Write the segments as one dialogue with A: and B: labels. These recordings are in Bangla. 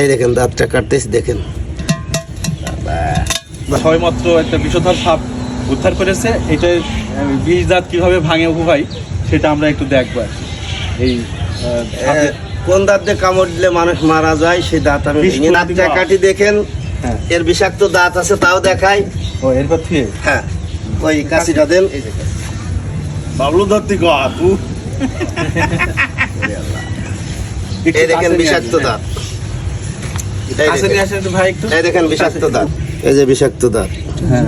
A: এই দেখেন দাঁতটা কাটতেছি দেখেন।
B: সবেমাত্র একটা বিষধর সাপ উদ্ধার করেছে এটা বিষ দাঁত কীভাবে ভাঙে অপু ভাই সেটা আমরা একটু দেখব এই
A: কোন দাঁত দিয়ে কামড় দিলে মানুষ মারা যায় সেই দাঁত আমি দাঁতটা কাটি দেখেন
B: হ্যাঁ।
A: এর বিষাক্ত দাঁত আছে তাও দেখাই।
B: ও এরপর থেকে?
A: হ্যাঁ ওই কাশিটা দেন
C: বাবলু ধরতি গো আপু।
A: এই দেখেন বিষাক্ত দাঁত। এই দেখেন।
B: আসেন একটু ভাই একটু।
A: এই দেখেন বিষাক্ত দাঁত। এই যে বিষাক্ত দাঁত।
B: হ্যাঁ।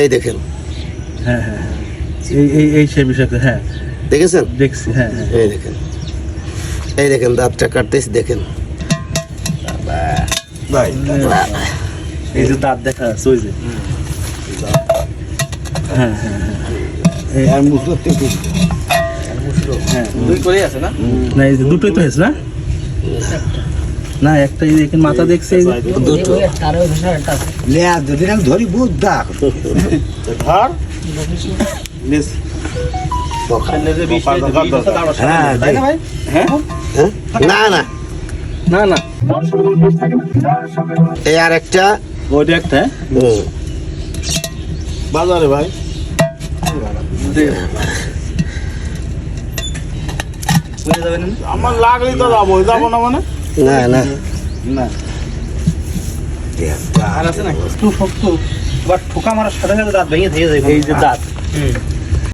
A: এই দেখেন।
B: হ্যাঁ হ্যাঁ হ্যাঁ। এই সেই হ্যাঁ।
A: দেখেছেন?
B: দেখছি হ্যাঁ হ্যাঁ।
A: এই দেখেন। এই দেখেন দাঁতটা কাটতেছি দেখেন।
B: এই যে দাঁত দেখা যাচ্ছে ওই যে। হ্যাঁ হ্যাঁ হ্যাঁ।
C: আর মুসলো থেকে
B: হ্যাঁ। দুই করেই আছে না? না এই যে দুটোই তো হয়েছে না? না একটা দেখেন মাথা দেখছে
A: দুটো।
C: লে যদি আমি ধরি বহুত দাগ। ধর। হ্যাঁ,
B: না হ্যাঁ?
A: হ্যাঁ? না না।
B: না না।
A: এই আর একটা।
B: ওইটা একটা?
C: বাজারে ভাই।
B: বুঝে যাবেন
C: আমার লাগলে তো যাব যাব না মানে?
A: না না।
B: না। আর আছে না? একটু শক্ত। বা ঠোকা মারা সাথে সাথে দাঁত ভেঙে থেকে যায় এই যে দাঁত।